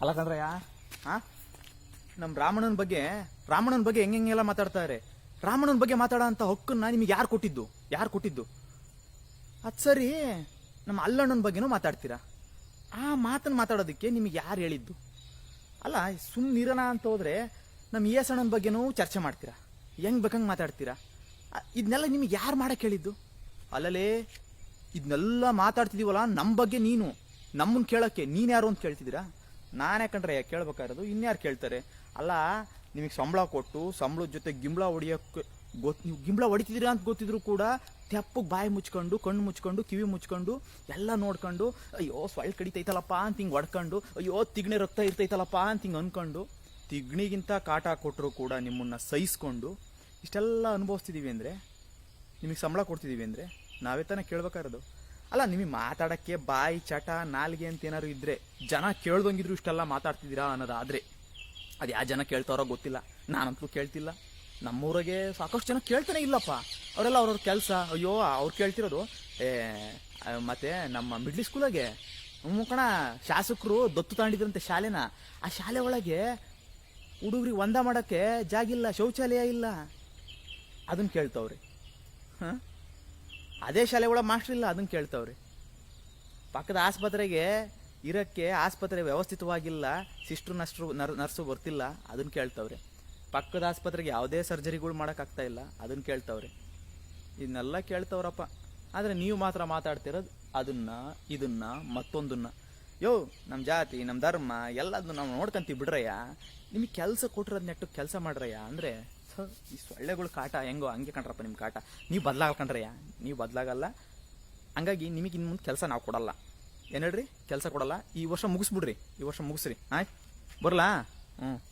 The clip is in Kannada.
ಅಲ್ಲ ಕಂದ್ರಯ್ಯ ಹಾ? ನಮ್ಮ ರಾಮಣ್ಣನ ಬಗ್ಗೆ ರಾಮಣ್ಣನ ಬಗ್ಗೆ ಹೆಂಗೆಲ್ಲ ಮಾತಾಡ್ತಾರೆ. ರಾಮಣ್ಣನ ಬಗ್ಗೆ ಮಾತಾಡೋ ಅಂತ ಹಕ್ಕನ್ನ ನಿಮಗೆ ಯಾರು ಕೊಟ್ಟಿದ್ದು? ಯಾರು ಕೊಟ್ಟಿದ್ದು? ಅದು ಸರಿ ನಮ್ಮ ಅಲ್ಲಣ್ಣನ ಬಗ್ಗೆನೂ ಮಾತಾಡ್ತೀರಾ? ಆ ಮಾತನ್ನು ಮಾತಾಡೋದಕ್ಕೆ ನಿಮಗೆ ಯಾರು ಹೇಳಿದ್ದು? ಅಲ್ಲ ಸುಮ್ಮನಿರೋಣ ಅಂತ ಹೋದರೆ ನಮ್ಮ ಇಯಸಣ್ಣನ ಎಸ್ ಅಣ್ಣನ ಬಗ್ಗೆನೂ ಚರ್ಚೆ ಮಾಡ್ತೀರಾ? ಹೆಂಗ್ ಬೇಕಂಗೆ ಮಾತಾಡ್ತೀರಾ? ಇದನ್ನೆಲ್ಲ ನಿಮಗೆ ಯಾರು ಮಾಡಕ್ಕೆ ಹೇಳಿದ್ದು? ಅಲ್ಲಲೇ ಇದನ್ನೆಲ್ಲ ಮಾತಾಡ್ತಿದೀವಲ್ಲ ನಮ್ಮ ಬಗ್ಗೆ ನೀನು. ನಮ್ಮನ್ನ ಕೇಳೋಕ್ಕೆ ನೀನು ಯಾರು ಅಂತ ಕೇಳ್ತಿದ್ದೀರಾ? ನಾನೇ ಕಂಡ್ರೆ ಕೇಳ್ಬೇಕಾಗಿರೋದು, ಇನ್ಯಾರು ಕೇಳ್ತಾರೆ? ಅಲ್ಲ, ನಿಮಗೆ ಸಂಬಳ ಕೊಟ್ಟು, ಸಂಬಳದ ಜೊತೆ ಗಿಂಬಳ ಹೊಡಿಯೋಕ್ಕೆ ಗೊತ್ತು ನೀವು ಗಿಂಬಳ ಹೊಡಿತಿದ್ದೀರಾ ಅಂತ ಗೊತ್ತಿದ್ರು ಕೂಡ ತೆಪ್ಪಗೆ ಬಾಯಿ ಮುಚ್ಕೊಂಡು, ಕಣ್ಣು ಮುಚ್ಕೊಂಡು, ಕಿವಿ ಮುಚ್ಕೊಂಡು, ಎಲ್ಲ ನೋಡ್ಕೊಂಡು, ಅಯ್ಯೋ ಸೊಳ್ಳೆ ಕಡಿತೈತಲ್ಲಪ್ಪ ಅಂತ ಹಿಂಗೆ ಹೊಡ್ಕೊಂಡು, ಅಯ್ಯೋ, ತಿಗ್ಣೆ ರಕ್ತ ಇರ್ತೈತಲ್ಲಪ್ಪ ಅಂತ ಹಿಂಗೆ ಅನ್ಕೊಂಡು, ತಿಗ್ಣಿಗಿಂತ ಕಾಟ ಕೊಟ್ಟರು ಕೂಡ ನಿಮ್ಮನ್ನು ಸಹಿಸ್ಕೊಂಡು, ಇಷ್ಟೆಲ್ಲ ಅನುಭವಿಸ್ತಿದ್ದೀವಿ ಅಂದರೆ, ನಿಮಗೆ ಸಂಬಳ ಕೊಡ್ತಿದ್ದೀವಿ ಅಂದರೆ, ನಾವೇ ತಾನೇ ಕೇಳ್ಬೇಕಾಗಿರೋದು. ಅಲ್ಲ ನಿಮಗೆ ಮಾತಾಡಕ್ಕೆ ಬಾಯಿ, ಚಟ, ನಾಲ್ಗೆ ಅಂತ ಏನಾದ್ರು ಇದ್ದರೆ ಜನ ಕೇಳ್ದಂಗಿದ್ರು ಇಷ್ಟೆಲ್ಲ ಮಾತಾಡ್ತಿದ್ದೀರಾ ಅನ್ನೋದಾದ್ರೆ, ಅದು ಯಾವ ಜನ ಕೇಳ್ತಾರೋ ಗೊತ್ತಿಲ್ಲ. ನಾನಂತೂ ಕೇಳ್ತಿಲ್ಲ. ನಮ್ಮೂರಿಗೆ ಸಾಕಷ್ಟು ಜನ ಕೇಳ್ತಾನೆ ಇಲ್ಲಪ್ಪ. ಅವರೆಲ್ಲ ಅವ್ರವ್ರ ಕೆಲಸ. ಅಯ್ಯೋ, ಅವ್ರು ಕೇಳ್ತಿರೋದು, ಏ ಮತ್ತೆ ನಮ್ಮ ಮಿಡ್ಲ್ ಸ್ಕೂಲಾಗೆ ಮುಖಣ ಶಾಸಕರು ದತ್ತು ತಾಂಡಿದ್ರಂತೆ ಶಾಲೆನ. ಆ ಶಾಲೆ ಒಳಗೆ ಹುಡುಗ್ರಿಗೆ ಒಂದ ಮಾಡೋಕ್ಕೆ ಜಾಗಿಲ್ಲ, ಶೌಚಾಲಯ ಇಲ್ಲ. ಅದನ್ನು ಕೇಳ್ತಾವ್ರಿ. ಹ? ಅದೇ ಶಾಲೆ ಒಳಗೆ ಮಾಸ್ಟರ್ ಇಲ್ಲ ಅದನ್ನು ಕೇಳ್ತಾವ್ರಿ. ಪಕ್ಕದ ಆಸ್ಪತ್ರೆಗೆ ಇರಕ್ಕೆ ಆಸ್ಪತ್ರೆ ವ್ಯವಸ್ಥಿತವಾಗಿಲ್ಲ, ಸಿಸ್ಟ್ರು, ನರ್ಸ್ರು, ನರ್, ನರ್ಸು ಬರ್ತಿಲ್ಲ ಅದನ್ನ ಕೇಳ್ತಾವ್ರಿ. ಪಕ್ಕದ ಆಸ್ಪತ್ರೆಗೆ ಯಾವುದೇ ಸರ್ಜರಿಗಳು ಮಾಡೋಕ್ಕಾಗ್ತಾ ಇಲ್ಲ ಅದನ್ನು ಕೇಳ್ತಾವ್ರಿ. ಇದನ್ನೆಲ್ಲ ಕೇಳ್ತಾವ್ರಪ್ಪ. ಆದರೆ ನೀವು ಮಾತ್ರ ಮಾತಾಡ್ತಿರೋದು ಅದನ್ನ, ಇದನ್ನ, ಮತ್ತೊಂದನ್ನ. ಯೋ ನಮ್ಮ ಜಾತಿ ನಮ್ಮ ಧರ್ಮ ಎಲ್ಲದನ್ನು ನಾವು ನೋಡ್ಕಂತೀವಿ ಬಿಡ್ರಯ್ಯ. ನಿಮಗೆ ಕೆಲಸ ಕೊಟ್ಟಿರೋದು ನೆಟ್ಟು ಕೆಲಸ ಮಾಡ್ರಯ್ಯ ಅಂದರೆ ಈ ಸೊಳ್ಳೆಗಳು ಕಾಟ, ಹೆಂಗೋ, ಹಂಗೆ ಕಣ್ರಪ್ಪ ನಿಮ್ಮ ಕಾಟ. ನೀವು ಬದಲಾಗಲ್ಕಂಡ್ರಯ್ಯ ನೀವು ಬದಲಾಗಲ್ಲ. ಹಂಗಾಗಿ ನಿಮಗೆ ಇನ್ನು ಮುಂದೆ ಕೆಲಸ ನಾವು ಕೊಡಲ್ಲ. ಏನು ಹೇಳ್ರಿ? ಕೆಲಸ ಕೊಡಲ್ಲ. ಈ ವರ್ಷ ಮುಗಿಸ್ಬಿಡ್ರಿ. ಈ ವರ್ಷ ಮುಗಿಸ್ರಿ. ಆಯ್ತು? ಬರಲಾ? ಹ್ಞೂ